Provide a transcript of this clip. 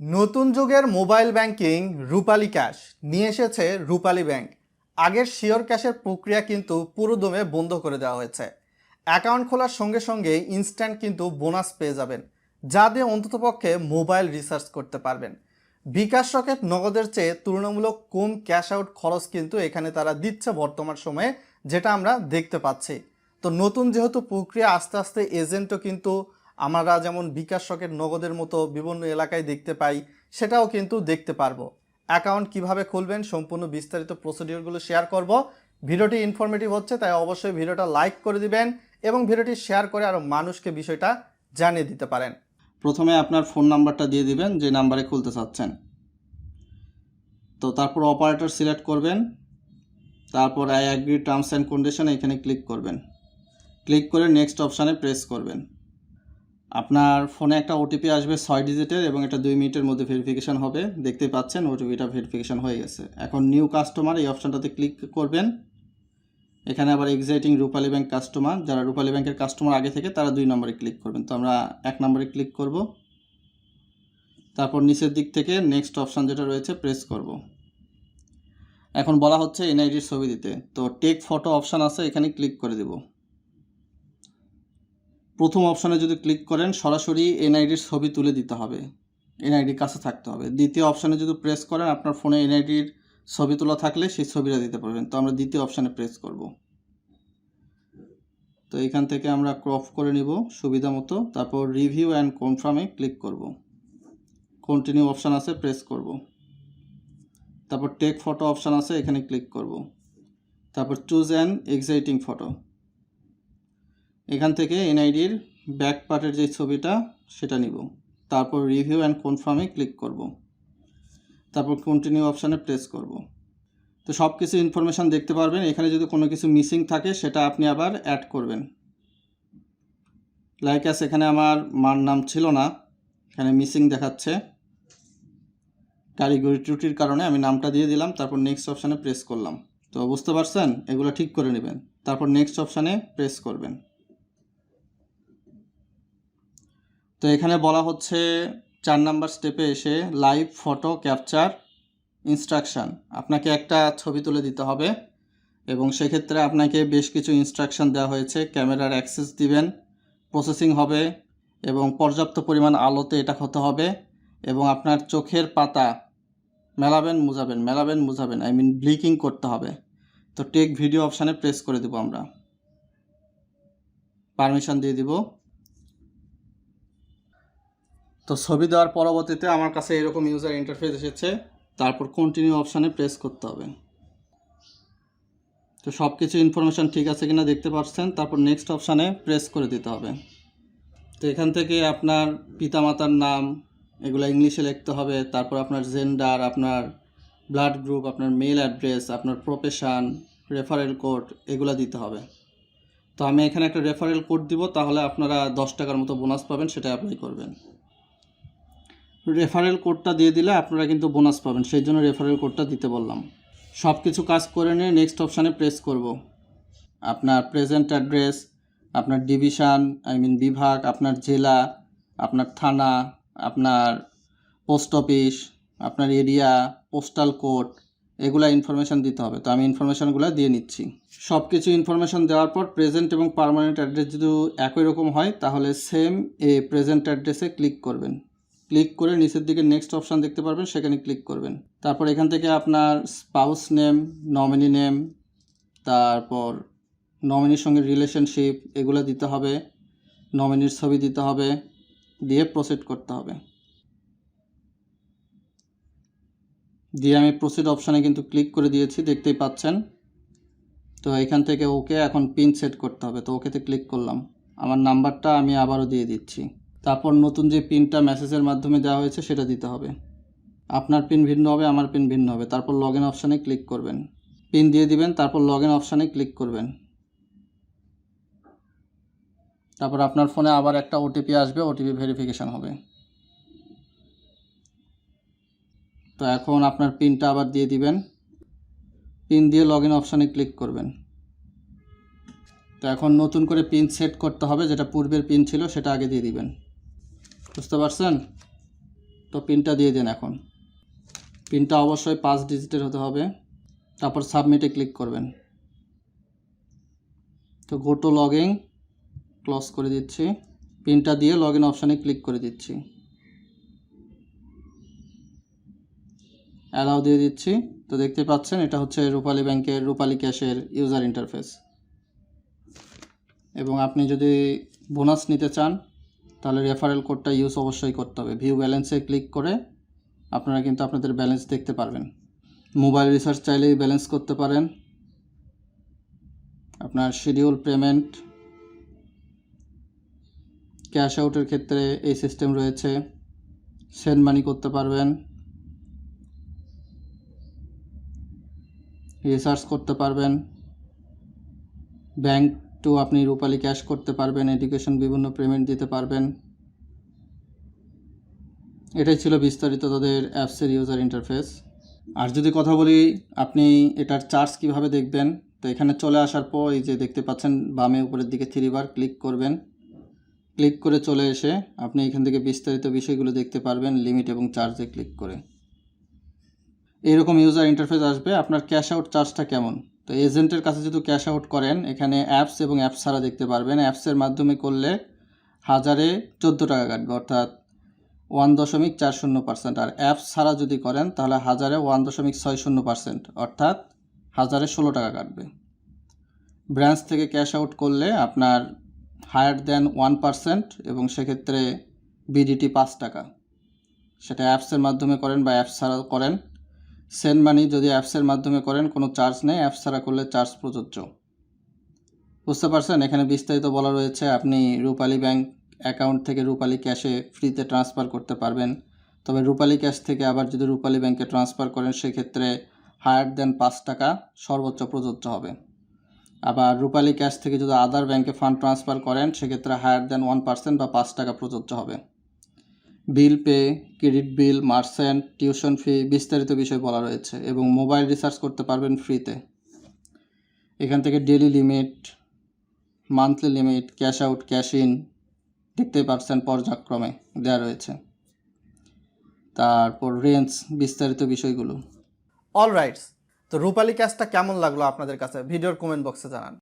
নতুন যুগের mobile banking রূপালী cash নিয়ে এসেছে রূপালী ব্যাংক। আগের শিওর ক্যাশের প্রক্রিয়া কিন্তু পুরোদমে বন্ধ করে দেওয়া হয়েছে। অ্যাকাউন্ট খোলার সঙ্গে সঙ্গে ইনস্ট্যান্ট কিন্তু বোনাস পেয়ে যাবেন, যা দিয়ে অন্ততপক্ষে মোবাইল রিসার্চ করতে পারবেন। বিকাশ রকেট নগদের চেয়ে তুলনামূলক কম ক্যাশ আউট খরচ কিন্তু এখানে তারা দিচ্ছে বর্তমান সময়ে, যেটা আমরা দেখতে পাচ্ছি। তো নতুন যেহেতু প্রক্রিয়া আস্তে আস্তে এজেন্টও কিন্তু আমরা যেমন বিকাশ রকেট নগদের মতো বিভিন্ন এলাকায় দেখতে পাই, সেটাও কিন্তু দেখতে পারব। অ্যাকাউন্ট কীভাবে খুলবেন, সম্পূর্ণ বিস্তারিত প্রসিডিওরগুলো শেয়ার করব। ভিডিওটি ইনফরমেটিভ হচ্ছে, তাই অবশ্যই ভিডিওটা লাইক করে দিবেন এবং ভিডিওটি শেয়ার করে আরও মানুষকে বিষয়টা জানিয়ে দিতে পারেন। প্রথমে আপনার ফোন নাম্বারটা দিয়ে দিবেন, যে নাম্বারে খুলতে চাচ্ছেন। তো তারপর অপারেটর সিলেক্ট করবেন, তারপর I agree terms and condition এখানে ক্লিক করবেন। ক্লিক করে নেক্সট অপশানে প্রেস করবেন। আপনার ফোনে একটা ওটিপি আসবে ছয় ডিজিটের এবং এটা দুই মিনিটের মধ্যে ভেরিফিকেশন হবে। দেখতেই পাচ্ছেন ওটিপিটা ভেরিফিকেশান হয়ে গেছে। এখন নিউ কাস্টমার এই অপশানটাতে ক্লিক করবেন। এখানে আবার এক্সাইটিং রূপালী ব্যাংক কাস্টমার যারা রূপালী ব্যাংকের কাস্টমার আগে থেকে, তারা দুই নম্বরে ক্লিক করবেন। তো আমরা এক নম্বরে ক্লিক করব। তারপর নিচের দিক থেকে নেক্সট অপশান যেটা রয়েছে প্রেস করব। এখন বলা হচ্ছে এনআইডির ছবি দিতে। তো টেক ফটো অপশান আছে, এখানে ক্লিক করে দেব। প্রথম অপশানে যদি ক্লিক করেন, সরাসরি এনআইডির ছবি তুলে দিতে হবে। এনআইডির কাছে থাকতে হবে। দ্বিতীয় অপশানে যদি প্রেস করেন, আপনার ফোনে এনআইডির ছবি তোলা থাকলে সেই ছবিটা দিতে পারবেন। তো আমরা দ্বিতীয় অপশানে প্রেস করব। তো এখান থেকে আমরা ক্রপ করে নিব সুবিধা মতো। তারপর রিভিউ অ্যান্ড কনফার্মে ক্লিক করব। কন্টিনিউ অপশান আছে, প্রেস করব। তারপর টেক ফটো অপশান আছে, এখানে ক্লিক করব। তারপর চুজ অ্যান এক্সাইটিং ফটো। এখান থেকে এনআইডির ব্যাক পার্টের যে ছবিটা, সেটা নিব। তারপর রিভিউ অ্যান্ড কনফার্মে ক্লিক করব। তারপর কন্টিনিউ অপশানে প্রেস করব। তো সব কিছু ইনফরমেশান দেখতে পারবেন। এখানে যদি কোনো কিছু মিসিং থাকে, সেটা আপনি আবার অ্যাড করবেন। লাইক আস এখানে আমার মার নাম ছিল না। এখানে মিসিং দেখাচ্ছে। কারিগরি ত্রুটির কারণে আমি নামটা দিয়ে দিলাম। তারপর নেক্সট অপশানে প্রেস করলাম। তো বুঝতে পারছেন? এগুলো ঠিক করে নেবেন। তারপর নেক্সট অপশানে প্রেস করবেন। তো এখানে বলা হচ্ছে চার নাম্বার স্টেপে এসে লাইভ ফটো ক্যাপচার ইনস্ট্রাকশান আপনাকে একটা ছবি তুলে দিতে হবে এবং সেক্ষেত্রে আপনাকে বেশ কিছু ইনস্ট্রাকশান দেওয়া হয়েছে। ক্যামেরার অ্যাক্সেস দিবেন প্রসেসিং হবে এবং পর্যাপ্ত পরিমাণ আলোতে এটা হতে হবে এবং আপনার চোখের পাতা মেলাবেন, মুজাবেন মেলাবেন, মুজাবেন আই মিন ব্লিকিং করতে হবে। তো টেক ভিডিও অপশানে প্রেস করে দেবো আমরা। পারমিশন দিয়ে দিব। তো ছবি দেওয়ার পরবর্তীতে আমার কাছে এরকম ইউজার ইন্টারফেস এসেছে। তারপর কন্টিনিউ অপশানে প্রেস করতে হবে। তো সব কিছু ইনফরমেশান ঠিক আছে কিনা দেখতে পাচ্ছেন। তারপর নেক্সট অপশানে প্রেস করে দিতে হবে। তো এখান থেকে আপনার পিতামাতার নাম, এগুলো ইংলিশে লিখতে হবে। তারপর আপনার জেন্ডার আপনার ব্লাড গ্রুপ আপনার মেল অ্যাড্রেস আপনার প্রফেশান রেফারেল কোড এগুলো দিতে হবে। তো আমি এখানে একটা রেফারেল কোড দিব, তাহলে আপনারা দশ টাকার মতো বোনাস পাবেন সেটা অ্যাপ্লাই করবেন। রেফারেল কোডটা দিয়ে দিলে আপনারা কিন্তু বোনাস পাবেন। সেই জন্য রেফারেল কোডটা দিতে বললাম। সব কিছু কাজ করে নিয়ে নেক্সট অপশানে প্রেস করব। আপনার প্রেজেন্ট অ্যাড্রেস আপনার ডিভিশন আই মিন বিভাগ, আপনার জেলা, আপনার থানা, আপনার পোস্ট অফিস আপনার এরিয়া পোস্টাল কোড এগুলা ইনফরমেশান দিতে হবে। তো আমি ইনফরমেশানগুলো দিয়ে নিচ্ছি। সব কিছু ইনফরমেশান দেওয়ার পর প্রেজেন্ট এবং পার্মানেন্ট অ্যাড্রেস যদি একই রকম হয়, তাহলে সেম এ প্রেজেন্ট অ্যাড্রেসে ক্লিক করবেন। ক্লিক করে নিচের দিকে নেক্সট অপশান দেখতে পারবেন, সেখানে ক্লিক করবেন। তারপর এখান থেকে আপনার স্পাউস নেম নমিনি নেম তারপর নমিনির সঙ্গে রিলেশনশিপ এগুলো দিতে হবে নমিনির ছবি দিতে হবে, দিয়ে প্রসিড করতে হবে। দিয়ে আমি প্রসিড অপশানে কিন্তু ক্লিক করে দিয়েছি, দেখতেই পাচ্ছেন। তো এখান থেকে ওকে এখন পিন সেট করতে হবে, তো ওকেতে ক্লিক করলাম। আমার নাম্বারটা আমি আবারও দিয়ে দিচ্ছি। তারপর নতুন যে পিনটা মেসেজের মাধ্যমে দেওয়া হয়েছে সেটা দিতে হবে। আপনার পিন ভিন্ন হবে, আমার পিন ভিন্ন হবে। তারপর লগ ইন অপশানে ক্লিক করবেন। পিন দিয়ে দিবেন, তারপর লগ ইন অপশানে ক্লিক করবেন। তারপর আপনার ফোনে আবার একটা ওটিপি আসবে ওটিপি ভেরিফিকেশান হবে। তো এখন আপনার পিনটা আবার দিয়ে দিবেন। পিন দিয়ে লগ ইন অপশানে ক্লিক করবেন। তো এখন নতুন করে পিন সেট করতে হবে, যেটা পূর্বের পিন ছিল, সেটা আগে দিয়ে দিবেন। বুঝতে পারছেন? তো পিনটা দিয়ে দিন এখন। পিনটা অবশ্যই পাঁচ ডিজিটের হতে হবে। তারপর সাবমিটে ক্লিক করবেন। তো গো টু লগিং ক্লোজ করে দিচ্ছি। পিনটা দিয়ে লগ ইন অপশানে ক্লিক করে দিচ্ছি। অ্যালাউ দিয়ে দিচ্ছি। তো দেখতে পাচ্ছেন, এটা হচ্ছে রূপালী ব্যাংকের, রূপালী ক্যাশের ইউজার ইন্টারফেস। এবং আপনি যদি বোনাস নিতে চান তাহলে রেফারেল কোডটা ইউজ অবশ্যই করতে হবে। ভিউ ব্যালেন্সে ক্লিক করে আপনারা কিন্তু আপনাদের ব্যালেন্স দেখতে পারবেন। মোবাইল রিচার্জ চাইলেই ব্যালেন্স করতে পারেন। আপনার শিডিউল পেমেন্ট ক্যাশ আউটের ক্ষেত্রে এই সিস্টেম রয়েছে। সেন্ড মানি করতে পারবেন। রিসার্চ করতে পারবেন। ব্যাংক টু আপনি রূপালি ক্যাশ করতে পারবেন এডুকেশন বিভিন্ন পেমেন্ট দিতে পারবেন। এটাই ছিল বিস্তারিত তাদের অ্যাপসের ইউজার ইন্টারফেস আর যদি কথা বলি, আপনি এটার চার্জ কীভাবে দেখবেন, তো এখানে চলে আসার পর এই যে দেখতে পাচ্ছেন, বামে উপরের দিকে থ্রিবার ক্লিক করবেন। ক্লিক করে চলে এসে আপনি এখান থেকে বিস্তারিত বিষয়গুলো দেখতে পারবেন লিমিট এবং চার্জে ক্লিক করে। এইরকম ইউজার ইন্টারফেস আসবে, আপনার ক্যাশ আউট চার্জটা কেমন? তো এজেন্টের কাছে যদি ক্যাশ আউট করেন, এখানে অ্যাপস এবং অ্যাপস ছাড়া দেখতে পারবেন। অ্যাপসের মাধ্যমে করলে হাজারে চোদ্দ টাকা কাটবে, অর্থাৎ ওয়ান দশমিক চার শূন্য পার্সেন্ট আর অ্যাপস ছাড়া যদি করেন, তাহলে হাজারে ওয়ান দশমিক ছয় শূন্য পার্সেন্ট অর্থাৎ হাজারে ষোলো টাকা কাটবে। ব্রাঞ্চ থেকে ক্যাশ আউট করলে আপনার হায়ার দেন ওয়ান পার্সেন্ট এবং সেক্ষেত্রে বিডিটি পাঁচ টাকা। সেটা অ্যাপসের মাধ্যমে করেন বা অ্যাপস ছাড়া করেন। সেন্ড মানি যদি অ্যাপসের মাধ্যমে করেন, কোনো চার্জ নেই, অ্যাপস ছাড়া করলে চার্জ প্রযোজ্য। বুঝতে পারছেন? এখানে বিস্তারিত বলা রয়েছে, আপনি রূপালী ব্যাংক অ্যাকাউন্ট থেকে রূপালী ক্যাশে ফ্রিতে ট্রান্সফার করতে পারবেন। তবে রূপালী ক্যাশ থেকে আবার যদি রূপালী ব্যাংকে ট্রান্সফার করেন, সেক্ষেত্রে হায়ার দেন পাঁচ টাকা, সর্বোচ্চ প্রযোজ্য হবে। আবার রূপালী ক্যাশ থেকে যদি আদার ব্যাংকে ফান্ড ট্রান্সফার করেন, সেক্ষেত্রে হায়ার দেন ওয়ান পার্সেন্ট বা পাঁচ টাকা প্রযোজ্য হবে। Bill pay, credit bill merchant tuition fee বিস্তারিত বিষয় বলা রয়েছে এবং মোবাইল রিচার্জ করতে পারবেন ফ্রিতে। এখান থেকে daily limit, monthly limit, cash out, cash in দেখতেই পারছেন পর্যায়ক্রমে দেওয়া রয়েছে। তারপর রেঞ্জ বিস্তারিত বিষয়গুলো। অল রাইটস তো রূপালী ক্যাশটা কেমন লাগল আপনাদের কাছে? ভিডিওর কমেন্ট বক্সে জানান।